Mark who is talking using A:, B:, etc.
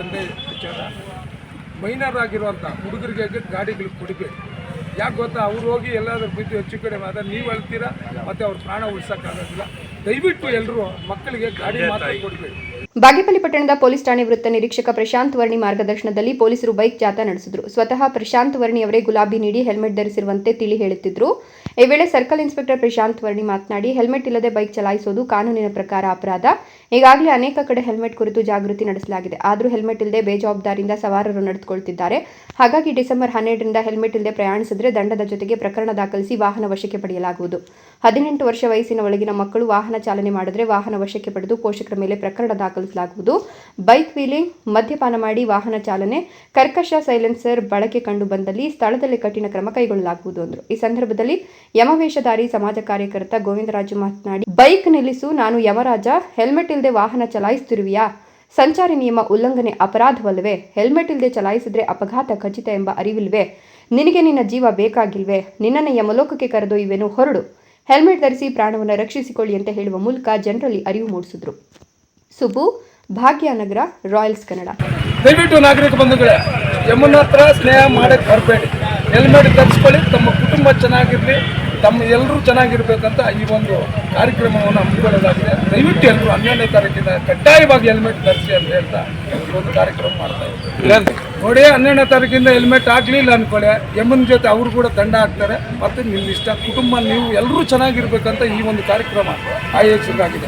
A: ಒಂದೇ ವಿಚಾರ. ಮೈನರ್ ಆಗಿರುವಂಥ ಹುಡುಗರಿಗೆ ಗಾಡಿಗಳು ಕೊಡಬೇಕು. ಯಾಕೆ ಗೊತ್ತಾ? ಅವ್ರು ಹೋಗಿ ಎಲ್ಲಾದ್ರೂ ಬಿದ್ದು ಹೆಚ್ಚು ಕಡೆ ಮಾತ್ರ ನೀವು ಅಳ್ತೀರಾ ಮತ್ತೆ ಅವ್ರ ಪ್ರಾಣ ಉಳಿಸೋಕ್ಕಾಗೋದಿಲ್ಲ. ದಯವಿಟ್ಟು ಎಲ್ಲರೂ ಮಕ್ಕಳಿಗೆ ಗಾಡಿ ಮಾತ್ರ ಕೊಡ್ಬೇಕು.
B: ಬಾಗೇಪಲ್ಲಿ ಪಟ್ಟಣದ ಪೊಲೀಸ್ ಠಾಣೆ ವೃತ್ತ ನಿರೀಕ್ಷಕ ಪ್ರಶಾಂತ್ ವರ್ಣಿ ಮಾರ್ಗದರ್ಶನದಲ್ಲಿ ಪೊಲೀಸರು ಬೈಕ್ ಜಾಥಾ ನಡೆಸಿದ್ರು. ಸ್ವತಃ ಪ್ರಶಾಂತ್ ವರ್ಣಿ ಅವರೇ ಗುಲಾಬಿ ನೀಡಿ ಹೆಲ್ಮೆಟ್ ಧರಿಸಿರುವಂತೆ ತಿಳಿ ಹೇಳುತ್ತಿದ್ರು. ಈ ವೇಳೆ ಸರ್ಕಲ್ ಇನ್ಸ್ಪೆಕ್ಟರ್ ಪ್ರಶಾಂತ್ ವರ್ಣಿ ಮಾತನಾಡಿ, ಹೆಲ್ಮೆಟ್ ಇಲ್ಲದೆ ಬೈಕ್ ಚಲಾಯಿಸುವುದು ಕಾನೂನಿನ ಪ್ರಕಾರ ಅಪರಾಧ. ಈಗಾಗಲೇ ಅನೇಕ ಕಡೆ ಹೆಲ್ಮೆಟ್ ಕುರಿತು ಜಾಗೃತಿ ನಡೆಸಲಾಗಿದೆ. ಆದರೂ ಹೆಲ್ಮೆಟ್ ಇಲ್ಲದೆ ಬೇಜವಾಬ್ದಾರಿಯಿಂದ ಸವಾರರು ನಡೆದುಕೊಳ್ತಿದ್ದಾರೆ. ಹಾಗಾಗಿ ಡಿಸೆಂಬರ್ ಹನ್ನೆರಡರಿಂದ ಹೆಲ್ಮೆಟ್ ಇಲ್ಲದೆ ಪ್ರಯಾಣಿಸಿದ್ರೆ ದಂಡದ ಜೊತೆಗೆ ಪ್ರಕರಣ ದಾಖಲಿಸಿ ವಾಹನ ವಶಕ್ಕೆ ಪಡೆಯಲಾಗುವುದು. ಹದಿನೆಂಟು ವರ್ಷ ವಯಸ್ಸಿನ ಒಳಗಿನ ಮಕ್ಕಳು ವಾಹನ ಚಾಲನೆ ಮಾಡಿದರೆ ವಾಹನ ವಶಕ್ಕೆ ಪಡೆದು ಪೋಷಕರ ಮೇಲೆ ಪ್ರಕರಣ ದಾಖಲಿಸಲಾಗುವುದು. ಬೈಕ್ ವೀಲಿಂಗ್, ಮದ್ಯಪಾನ ಮಾಡಿ ವಾಹನ ಚಾಲನೆ, ಕರ್ಕಶ ಸೈಲೆನ್ಸರ್ ಬಳಕೆ ಕಂಡು ಬಂದಲ್ಲಿ ಸ್ಥಳದಲ್ಲಿ ಕಠಿಣ ಕ್ರಮ ಕೈಗೊಳ್ಳಲಾಗುವುದು ಅಂದರು. ಈ ಸಂದರ್ಭದಲ್ಲಿ ಯಮವೇಷಧಾರಿ ಸಮಾಜ ಕಾರ್ಯಕರ್ತ ಗೋವಿಂದರಾಜು ಮಾತನಾಡಿ, ಬೈಕ್ ನಿಲ್ಲಿಸು, ನಾನು ಯಮರಾಜ, ಹೆಲ್ಮೆಟ್ ಇಲ್ಲದೆ ವಾಹನ ಚಲಾಯಿಸುತ್ತಿರುವಿಯಾ ಸಂಚಾರಿ ನಿಯಮ ಉಲ್ಲಂಘನೆ ಅಪರಾಧವಲ್ಲವೇ? ಹೆಲ್ಮೆಟ್ ಇಲ್ಲದೆ ಚಲಾಯಿಸಿದ್ರೆ ಅಪಘಾತ ಖಚಿತ ಎಂಬ ಅರಿವಿಲ್ವೇ? ನಿನಗೆ ನಿನ್ನ ಜೀವ ಬೇಕಾಗಿಲ್ವೇ? ನಿನ್ನನ್ನು ಯಮಲೋಕಕ್ಕೆ ಕರೆದೊಯ್ಯುವೆನು, ಹೊರಡು. ಹೆಲ್ಮೆಟ್ ಧರಿಸಿ ಪ್ರಾಣವನ್ನು ರಕ್ಷಿಸಿಕೊಳ್ಳಿ ಅಂತ ಹೇಳುವ ಮೂಲಕ ಜನರಲ್ಲಿ ಅರಿವು ಮೂಡಿಸಿದ್ರು. ಸುಬ್ಬು ಭಾಗ್ಯನಗರ, ರಾಯಲ್ಸ್ ಕನ್ನಡ.
A: ದಯವಿಟ್ಟು ನಾಗರಿಕ ಬಂಧುಗಳೇ ಯಮುನ ಹತ್ರ ಸ್ನೇಹ ಮಾಡಕ್ಕೆ ಬರಬೇಡಿ. ಹೆಲ್ಮೆಟ್ ಧರಿಸ್ಕೊಳ್ಳಿ ತಮ್ಮ ಕುಟುಂಬ ಚೆನ್ನಾಗಿರಲಿ ತಮ್ಮ ಎಲ್ಲರೂ ಚೆನ್ನಾಗಿರ್ಬೇಕಂತ ಈ ಒಂದು ಕಾರ್ಯಕ್ರಮವನ್ನು ಹಮ್ಮಿಕೊಳ್ಳಲಾಗಿದೆ ದಯವಿಟ್ಟು ಎಲ್ಲರೂ ಹನ್ನೆರಡನೇ ತಾರೀಕಿನ ಕಡ್ಡಾಯವಾಗಿ ಹೆಲ್ಮೆಟ್ ಧರಿಸಿ ಅಂತ ಹೇಳ್ತಾ ಒಂದು ಕಾರ್ಯಕ್ರಮ ಮಾಡ್ತಾ ಇದ್ದೀವಿ. ನೋಡಿ ಹನ್ನೆರಡನೇ ತಾರೀಕಿಂದ ಹೆಲ್ಮೆಟ್ ಆಗಲಿಲ್ಲ ಅನ್ಕೊಳ್ಳಿ. ಯಮನ್ ಜೊತೆ ಅವರು ಕೂಡ ದಂಡ ಹಾಕ್ತಾರೆ. ಮತ್ತು ನಿಮ್ಮ ಇಷ್ಟ ಕುಟುಂಬ ನೀವು ಎಲ್ಲರೂ ಚೆನ್ನಾಗಿರ್ಬೇಕಂತ ಈ ಒಂದು ಕಾರ್ಯಕ್ರಮ ಆಯೋಜಿಸಲಾಗಿದೆ